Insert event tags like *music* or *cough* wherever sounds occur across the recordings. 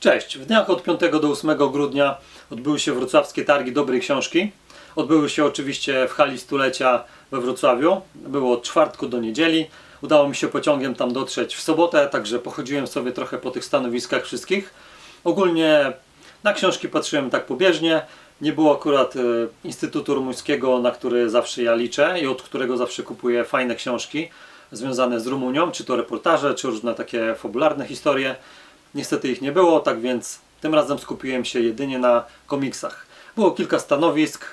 Cześć. W dniach od 5 do 8 grudnia odbyły się wrocławskie targi dobrej książki. Odbyły się oczywiście w hali stulecia we Wrocławiu. Było od czwartku do niedzieli. Udało mi się pociągiem tam dotrzeć w sobotę, także pochodziłem sobie trochę po tych stanowiskach wszystkich. Ogólnie na książki patrzyłem tak pobieżnie. Nie było akurat e, Instytutu Rumuńskiego, na który zawsze ja liczę i od którego zawsze kupuję fajne książki związane z Rumunią, czy to reportaże, czy różne takie fabularne historie. Niestety ich nie było, tak więc tym razem skupiłem się jedynie na komiksach. Było kilka stanowisk,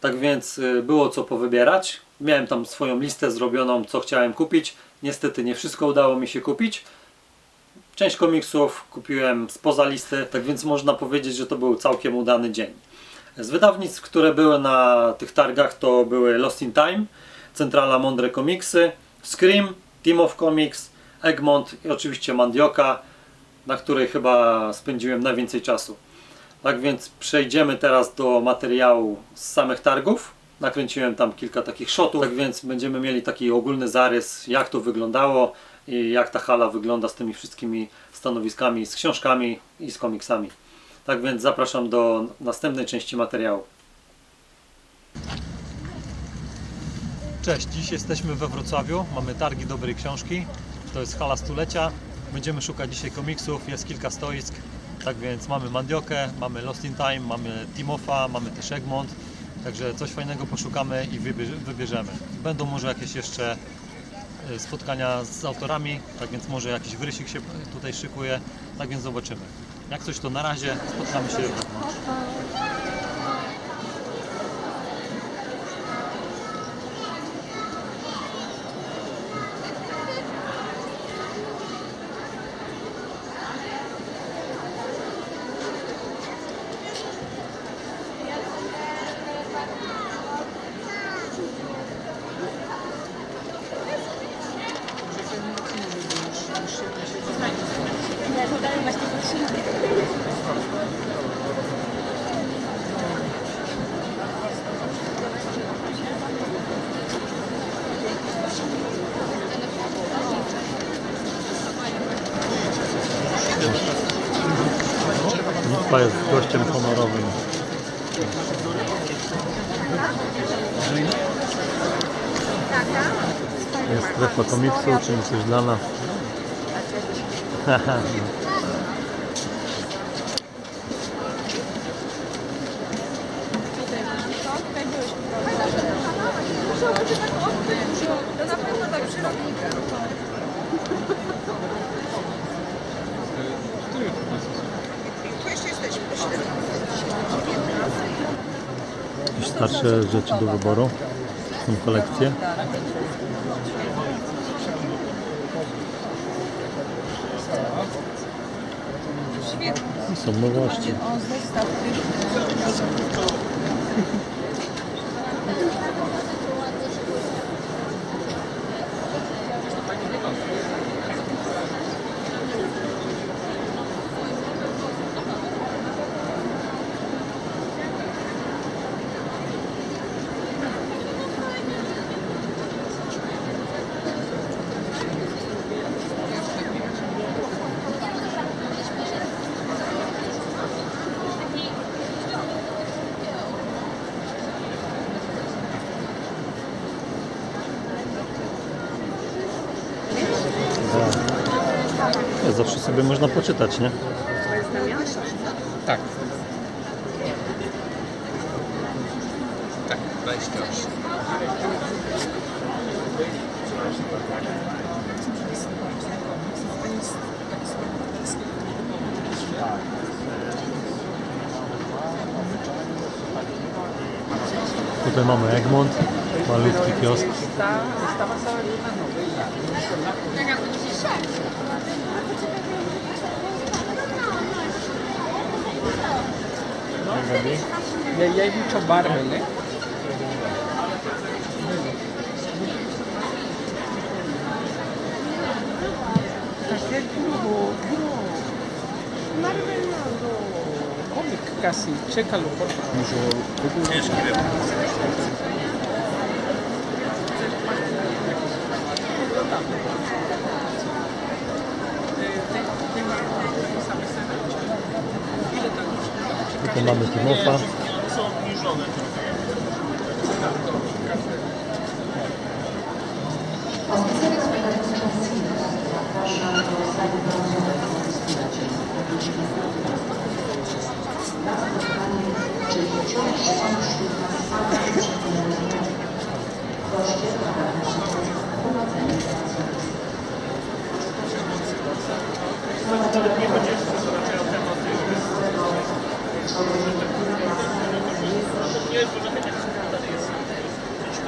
tak więc y, było co powybierać. Miałem tam swoją listę zrobioną, co chciałem kupić. Niestety nie wszystko udało mi się kupić. Część komiksów kupiłem spoza listy, tak więc można powiedzieć, że to był całkiem udany dzień. Z wydawnictw, które były na tych targach, to były Lost in Time, Centrala Mądre Komiksy, Scream, Team of Comics, Egmont i oczywiście Mandioka, na której chyba spędziłem najwięcej czasu. Tak więc przejdziemy teraz do materiału z samych targów. Nakręciłem tam kilka takich shotów, tak więc będziemy mieli taki ogólny zarys, jak to wyglądało i jak ta hala wygląda z tymi wszystkimi stanowiskami, z książkami i z komiksami. Tak więc zapraszam do następnej części materiału. Cześć, dziś jesteśmy we Wrocławiu, mamy targi dobrej książki, to jest hala stulecia. Będziemy szukać dzisiaj komiksów, jest kilka stoisk, tak więc mamy Mandiokę, mamy Lost in Time, mamy Timofa, mamy też Egmont, także coś fajnego poszukamy i wybierz- wybierzemy. Będą może jakieś jeszcze e, spotkania z autorami, tak więc może jakiś wrysik się tutaj szykuje, tak więc zobaczymy. Jak coś to na razie, spotkamy się wewnątrz. Lipa jest gościem honorowym. Jest strefa komiksu, czyli coś dla nas. *laughs* To na pewno tak przyrodnika. Tu jeszcze jesteśmy. Jakieś starsze rzeczy do wyboru. Są kolekcje. Są nowości. Zawsze sobie można poczytać, nie? Tak. Tak, 28. Tutaj mamy Egmont, malutki kiosk. saber. E aí aí, muito abarca, né? Casi, chécalo, por favor. Tutaj mamy Timofa.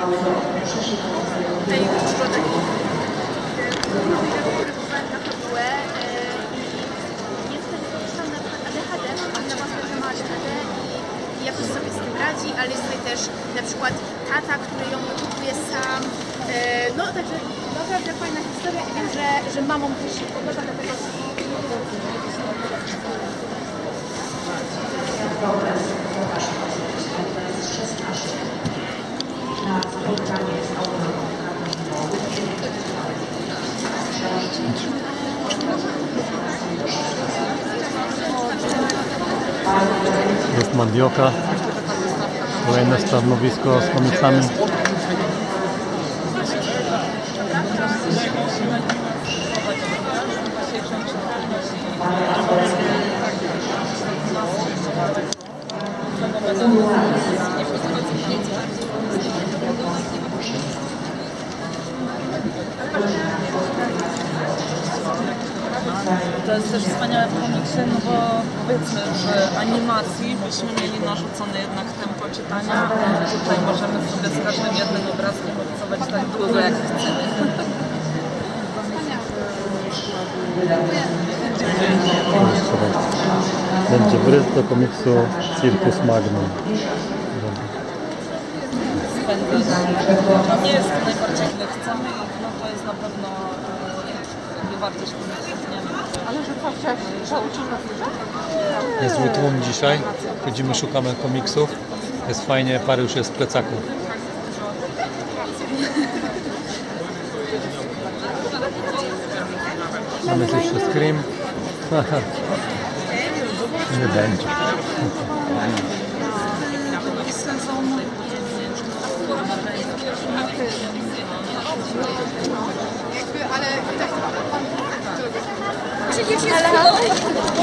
Próbowałem na fabułę i niestety dostałam na przykład ADHD, ma ADHD i jakoś sobie z tym radzi, ale jest tutaj też na przykład tata, który ją wychowuje sam. No także naprawdę fajna historia i wiem, że, mamom też się podoba, dlatego Jest Mandioka. Kolejne stanowisko z komiksami. To jest też wspaniałe w komiksie, no bo powiedzmy w animacji byśmy mieli narzucone jednak tempo czytania, a tutaj możemy sobie z każdym jednym obrazkiem rysować tak długo jak chcemy. Będzie bryz do komiksu Circus Magnum. No nie jest to najbardziej ile chcemy no to jest na pewno nie? Ale że co, chciałaś, że uczymy Jest zły tłum dzisiaj. Chodzimy, szukamy komiksów. Jest fajnie, parę już jest w plecaku. Mamy tu jeszcze Scream. *laughs* Nie będzie. ale tak, Przecież jest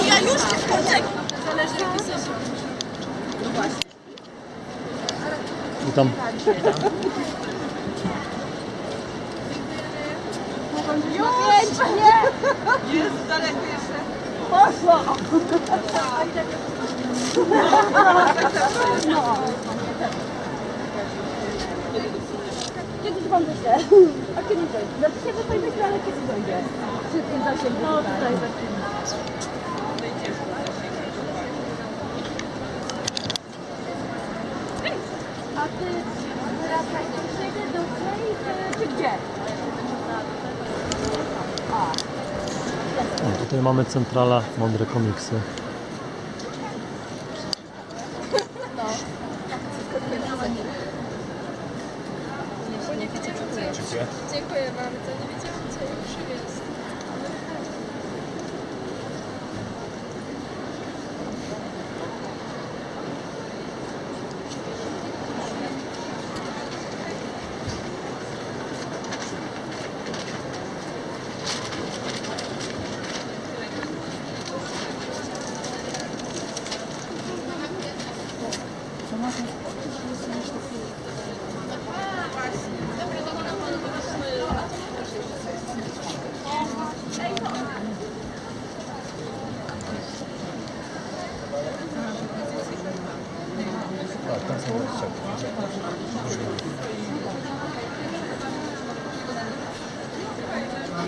Ja już nie wchodzę. Zależy jaki sezon. Witam. Kiedyś wam wyślę. A kiedy dojdzie? Znaczy się, wyślę, ale kiedy dojdzie? Przy tym zasięgu. No tutaj A ty wracasz do do Klej, czy gdzie? Tutaj mamy centrala Mądre Komiksy. Dziękuję bardzo. Nie wiedziałam co jej przywieźć.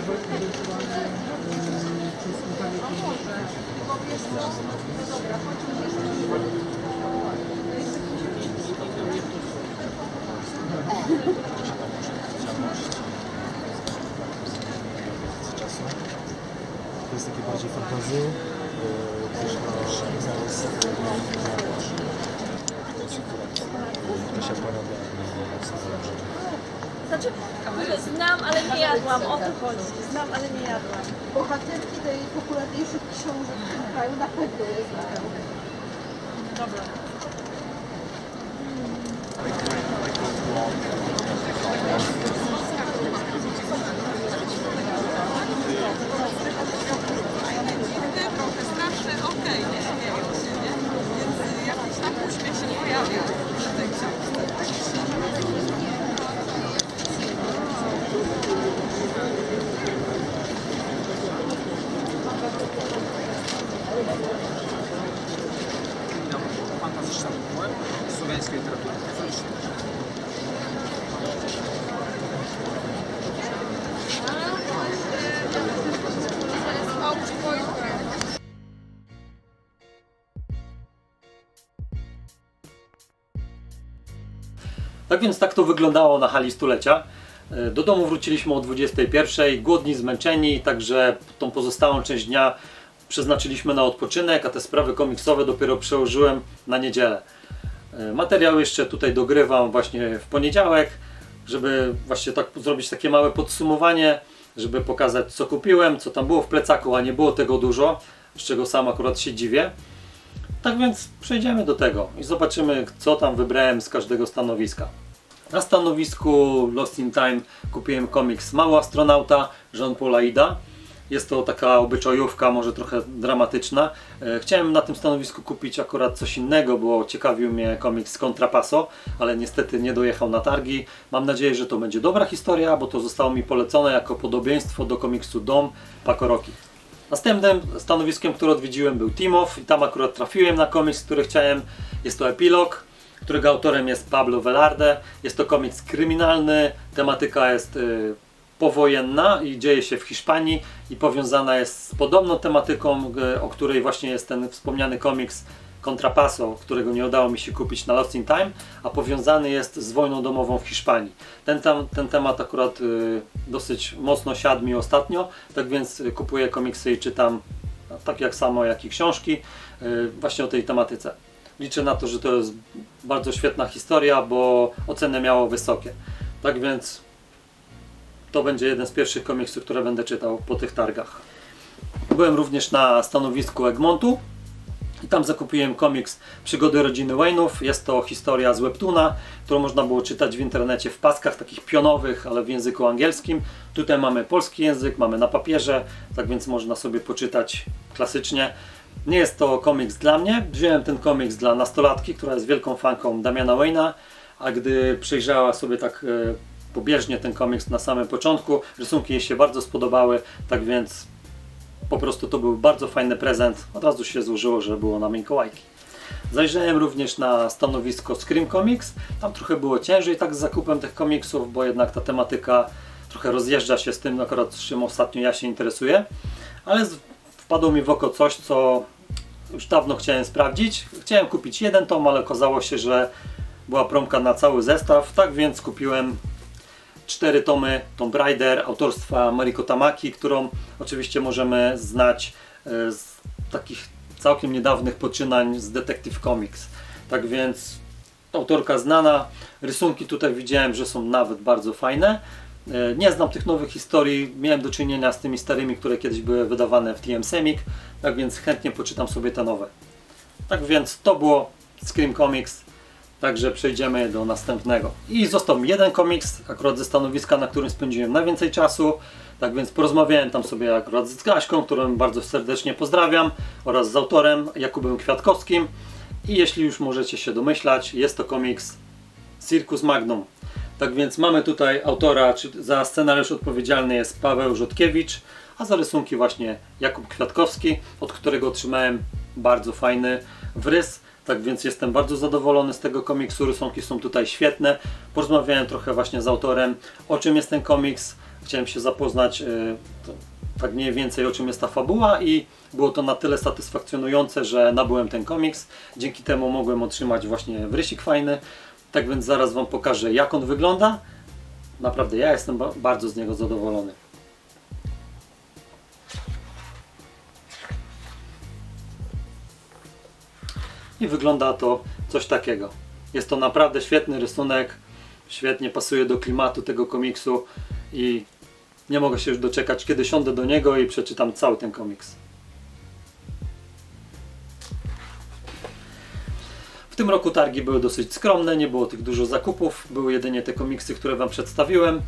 To jest takie bardziej fantazy, e, też na zaraz Kasia Parada Znaczy, znam, ale nie jadłam. O to chodzi. Znam, ale nie jadłam. bohaterki tej popularniejszych książek w tym kraju na pewno je znają. Trochę Tak więc tak to wyglądało na hali stulecia. E, Do domu wróciliśmy o 21, głodni, zmęczeni, także tą pozostałą część dnia przeznaczyliśmy na odpoczynek, a te sprawy komiksowe dopiero przełożyłem na niedzielę. E, Materiał jeszcze tutaj dogrywam właśnie w poniedziałek, żeby właśnie tak zrobić takie małe podsumowanie, żeby pokazać co kupiłem, co tam było w plecaku, a nie było tego dużo, z czego sam akurat się dziwię. Tak więc przejdziemy do tego i zobaczymy, co tam wybrałem z każdego stanowiska. Na stanowisku Lost in Time kupiłem komiks Mały Astronauta Jean-Paula Ida. Jest to taka obyczajówka, może trochę dramatyczna. E, Chciałem na tym stanowisku kupić akurat coś innego, bo ciekawił mnie komiks Contrapasso, ale niestety nie dojechał na targi. Mam nadzieję, że to będzie dobra historia, bo to zostało mi polecone jako podobieństwo do komiksu Dom Pakoroki. Następnym stanowiskiem, które odwiedziłem był Timow i tam akurat trafiłem na komiks, który chciałem. Jest to epilog, którego autorem jest Pablo Velarde. Jest to komiks kryminalny, tematyka jest y, powojenna i dzieje się w Hiszpanii i powiązana jest z podobną tematyką, y, o której właśnie jest ten wspomniany komiks Contrapasso, którego nie udało mi się kupić na Lost in Time, a powiązany jest z wojną domową w Hiszpanii. Ten, tam, ten temat akurat y, dosyć mocno siadł mi ostatnio, tak więc kupuję komiksy i czytam tak jak samo, jak i książki y, właśnie o tej tematyce. Liczę na to, że to jest bardzo świetna historia, bo oceny miało wysokie. Tak więc to będzie jeden z pierwszych komiksów, które będę czytał po tych targach. Byłem również na stanowisku Egmontu i tam zakupiłem komiks Przygody rodziny Wayne'ów. Jest to historia z Webtuna, którą można było czytać w internecie w paskach takich pionowych, ale w języku angielskim. Tutaj mamy polski język, mamy na papierze, tak więc można sobie poczytać klasycznie. Nie jest to komiks dla mnie. Wziąłem ten komiks dla nastolatki, która jest wielką fanką Damiana Wayne'a, a gdy przejrzała sobie tak e, pobieżnie ten komiks na samym początku, rysunki jej się bardzo spodobały, tak więc po prostu to był bardzo fajny prezent. Od razu się złożyło, że było na Mikołajki. Zajrzałem również na stanowisko Scream Comics. Tam trochę było ciężej tak z zakupem tych komiksów, bo jednak ta tematyka trochę rozjeżdża się z tym, akurat z czym ostatnio ja się interesuję. Ale wpadło mi w oko coś, co już dawno chciałem sprawdzić. Chciałem kupić jeden tom, ale okazało się, że była promka na cały zestaw, tak więc kupiłem cztery tomy Tomb Raider autorstwa Mariko Tamaki, którą oczywiście możemy znać e, z takich całkiem niedawnych poczynań z Detective Comics. Tak więc autorka znana, rysunki tutaj widziałem, że są nawet bardzo fajne. E, Nie znam tych nowych historii, miałem do czynienia z tymi starymi, które kiedyś były wydawane w TM Semik, tak więc chętnie poczytam sobie te nowe. Tak więc to było Scream Comics, Także przejdziemy do następnego. I został jeden komiks, akurat ze stanowiska, na którym spędziłem najwięcej czasu. Tak więc porozmawiałem tam sobie akurat z Gaśką, którą bardzo serdecznie pozdrawiam, oraz z autorem Jakubem Kwiatkowskim. I jeśli już możecie się domyślać, jest to komiks Circus Magnum. Tak więc mamy tutaj autora, czy za scenariusz odpowiedzialny jest Paweł Rzodkiewicz, a za rysunki właśnie Jakub Kwiatkowski, od którego otrzymałem bardzo fajny wrys. Tak więc jestem bardzo zadowolony z tego komiksu. Rysunki są tutaj świetne. Porozmawiałem trochę właśnie z autorem, o czym jest ten komiks. Chciałem się zapoznać y, to, tak mniej więcej o czym jest ta fabuła i było to na tyle satysfakcjonujące, że nabyłem ten komiks. Dzięki temu mogłem otrzymać właśnie wrysik fajny. Tak więc zaraz Wam pokażę jak on wygląda. Naprawdę ja jestem ba- bardzo z niego zadowolony. I wygląda to coś takiego. Jest to naprawdę świetny rysunek, świetnie pasuje do klimatu tego komiksu i nie mogę się już doczekać, kiedy siądę do niego i przeczytam cały ten komiks. W tym roku targi były dosyć skromne, nie było tych dużo zakupów, były jedynie te komiksy, które Wam przedstawiłem.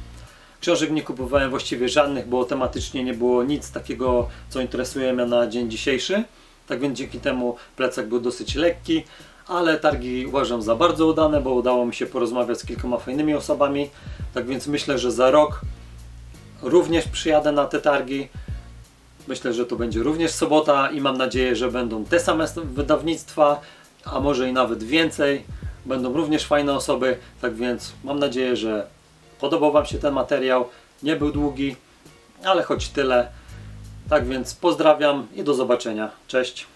Książek nie kupowałem właściwie żadnych, bo tematycznie nie było nic takiego, co interesuje mnie na dzień dzisiejszy. Tak więc dzięki temu plecak był dosyć lekki, ale targi uważam za bardzo udane, bo udało mi się porozmawiać z kilkoma fajnymi osobami. Tak więc myślę, że za rok również przyjadę na te targi. Myślę, że to będzie również sobota i mam nadzieję, że będą te same wydawnictwa, a może i nawet więcej. Będą również fajne osoby, tak więc mam nadzieję, że podobał Wam się ten materiał. Nie był długi, ale choć tyle. Tak więc pozdrawiam i do zobaczenia. Cześć.